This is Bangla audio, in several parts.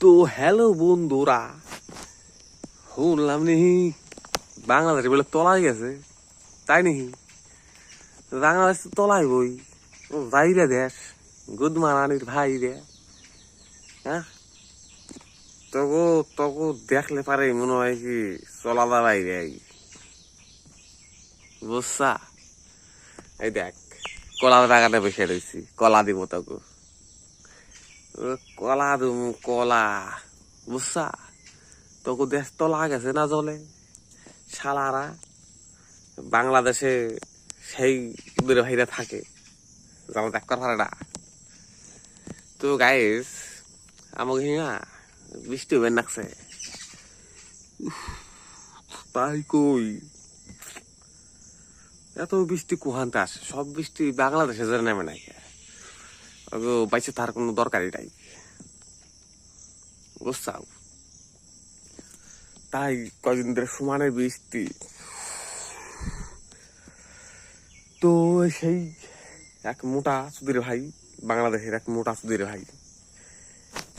তো হ্যালো বন্ধুরা। শুনলাম নি বাংলাদেশ বলে তলাই গেছে তাই নাকি বাংলাদেশ তো তলাই বই। ও, যাই রে দেশ। গুদ মারানির ভাই রে। হ্যাঁ? তবু তবু দেখলে পারে মনে হয় কি চলাদা বাইরে আই বুঝছা? এই দেখ কলা বাগানে বসে রয়েছি। কলা দিব তোকে কলা দুম, কলা। বুঝছা? তোকে দেশ তলা গেছে না জলে। শালারা বাংলাদেশে সেই দূর ভাইরা থাকে। যারা দেখ পারে না। তো গাইস আমাকে হিঙা, বৃষ্টি হবে নাকছে। তাই কই? এত বৃষ্টি কুহানতে আসে? সব বৃষ্টি বাংলাদেশে যেন নেমে ওগো বাইসে তার কোনো দরকারই নাই। বুঝছাও? তাই কদিন ধরে সমানে বৃষ্টি। তো সেই এক মোটা সুধীর ভাই, বাংলাদেশের এক মোটা সুধীর ভাই,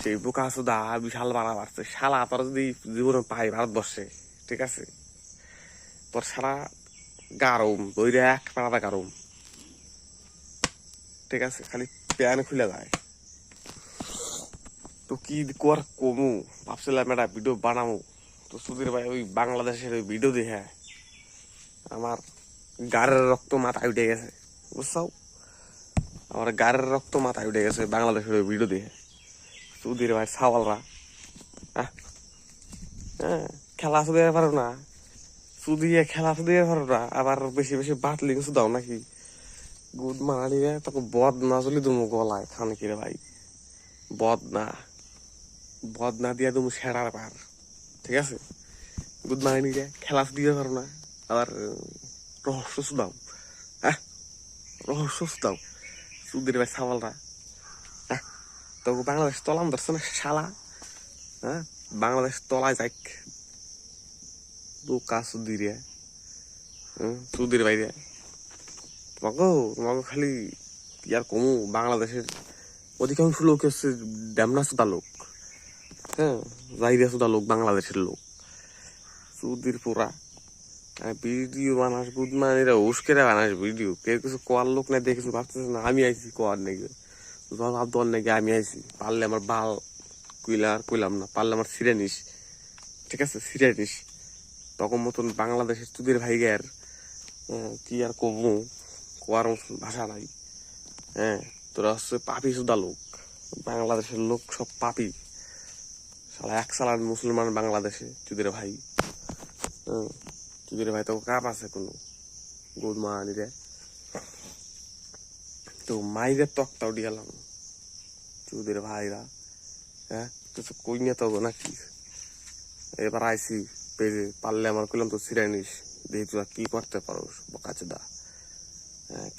সেই বোকা সুদা বিশাল বাড়া বাড়ছে শালা, তোর যদি জীবনে পাই ভারতবর্ষে, ঠিক আছে? তোর সারা গারম, দইরে এক পাড়াটা গারম। ঠিক আছে? খালি প্যান খুলে যায় তো কি কর কমু? ভাবছিলাম একটা ভিডিও বানাবো তো সুধীর ভাই ওই বাংলাদেশের ওই ভিডিও দেখে আমার গাড়ের রক্ত মাথায় উঠে গেছে। বুঝছাও? আমার গাড়ের রক্ত মাথায় উঠে গেছে বাংলাদেশের ওই ভিডিও দেখে। সুধীর ভাই সাওয়ালরা হ্যাঁ খেলা শুধু পারো না। শুধিয়ে খেলা শুধিয়ে পারো না। আবার বেশি বেশি বাটলিং শুধাও নাকি? গুড মারানি রে, তোকে বদ না চলি তুমি গলায়, খানে কিরে ভাই? বদ না বদ না দিয়া তুমি সেরার পার ঠিক আছে? গুড মারানি রে খেলা দিয়ে পারো না। আবার রহস্য শুধাও হ্যাঁ? রহস্য শুধাও সুধীর ভাই সাওয়ালরা হ্যাঁ? তোকে বাংলাদেশ তলাম ধরছে না, শালা? হ্যাঁ? বাংলাদেশ তলায় যাক বোকা সুধীর সুধীর বাইরে তোমাকে তোমাকে খালি আর কমু, বাংলাদেশের অধিকাংশ লোক হচ্ছে ড্যামনা সুদা লোক। হ্যাঁ জাইরিয়া সুদা লোক, বাংলাদেশের লোক। সুধীর পুরা ভিডিও বানাস গুড মানিরা উস্কেরা বানাস ভিডিও। কেউ কিছু কোয়ার লোক না দেখে কিছু ভাবতেছে না, আমি আইছি কোয়ার নাকি? ভাবতো নাকি আমি আইছি। পারলে আমার বাল কুইলা আর কইলাম না, পারলে আমার সিরে নিস। ঠিক আছে সিরে নিস। তখন মতন বাংলাদেশের তুদের ভাইগের কি আর কমু? কোয়ার ভাষা নাই। হ্যাঁ তোরা হচ্ছে পাপি সুদা লোক। বাংলাদেশের লোক সব পাপি। সালা এক সালার মুসলমান বাংলাদেশে তুদের ভাই। হ্যাঁ তুদের ভাই তো কাপ আছে কোনো। গুড মানি রে। তো মাইরের তক্তা উঠিয়ালাম তুদের ভাইরা। হ্যাঁ কিছু কই নিয়ে তো নাকি? এবার আইসি পেজে পারলে আমার কইলাম তো সিরাই নিস। দেখি তোরা কি করতে পারো বকাচে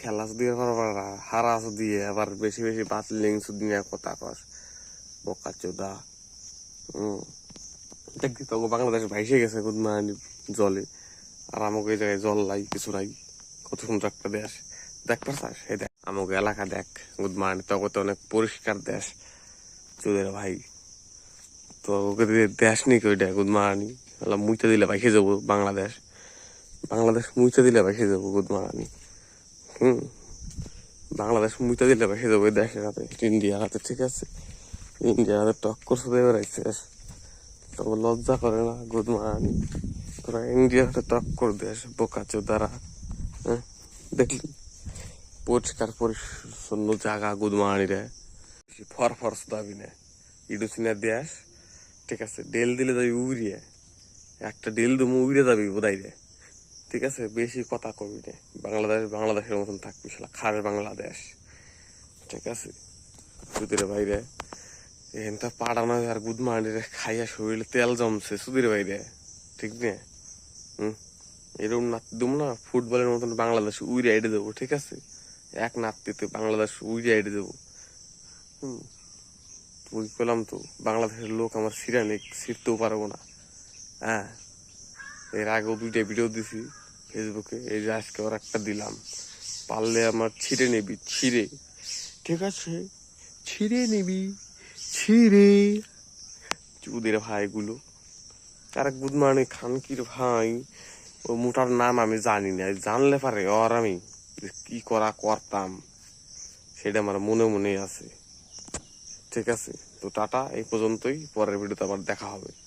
খেলা দিয়ে পারবা না হারা দিয়ে আবার বেশি বেশি বাতলিং দিয়ে কথা কস বকাচে দা হম দেখবি তো বাংলাদেশ ভাইসে গেছে গুদমানি জলে। আর আমাকে এই জায়গায় জল নাই, কিছু নাই, কত সুন্দর একটা দেশ। দেখ পারছাস এই দেখ, আমাকে এলাকা দেখ গুদমানি তখন তো অনেক পরিষ্কার দেশ। তোদের ভাই, তো ওকে দিয়ে দেশ নি ওইটা গুদমারানি বললাম মুইতে দিলে বাইকে যাব বাংলাদেশ। বাংলাদেশ মুইতে দিলে বাইকে যাব গুদমারানি হুম। বাংলাদেশ মুইতে দিলে যাব ওই দেশের হাতে, ইন্ডিয়ার হাতে, ঠিক আছে? ইন্ডিয়ার হাতে টক্কর এবার আইসিস তবে লজ্জা করে না গুদমারানি তোরা ইন্ডিয়ার হাতে টক্কর দেশ বোকা চোদারা। হ্যাঁ? দেখলি? পরিষ্কার পরিচ্ছন্ন জায়গা গুদমারানিরে ফর ফর শুধাবি না। ইডুসিনা দেশ ঠিক আছে ডেল দিলে যাবি উড়িয়ে। একটা ডেল দমু উড়ে যাবি বোধাই রে। ঠিক আছে? বেশি কথা কবি না। বাংলাদেশ বাংলাদেশের মতন থাকবি শালা। খার বাংলাদেশ। ঠিক আছে? সুদিরে বাইরে এখানটা পাড়ানো আর গুদ মারিরে খাইয়া শরীরে তেল জমছে সুদিরে বাইরে ঠিক নে? এরকম নাচ দেবো না, ফুটবলের মতন বাংলাদেশ উইরে আইডে দেবো, ঠিক আছে? এক নাতিতে বাংলাদেশ উইরে আইডে দেবো। হুম? তুই পেলাম তো, বাংলাদেশের লোক আমার সিরানিক ছিঁড়তেও পারব না। হ্যাঁ? এর আগেও দুইটা ভিডিও দিছি। ফেসবুকে, এই যে আজকে ওর একটা দিলাম। পারলে আমার ছিঁড়ে নিবি, ছিঁড়ে। ঠিক আছে? ছিঁড়ে নিবি, ছিঁড়ে। চুদের ভাইগুলো। আর গুড মর্নিং খানকির ভাই। ও মোটার নাম আমি জানি না। জানলে পারে ওর আমি কি করা করতাম, সেটা আমার মনে মনে আছে। ঠিক আছে? তো টাটা, এই পর্যন্তই। পরের ভিডিওতে আবার দেখা হবে।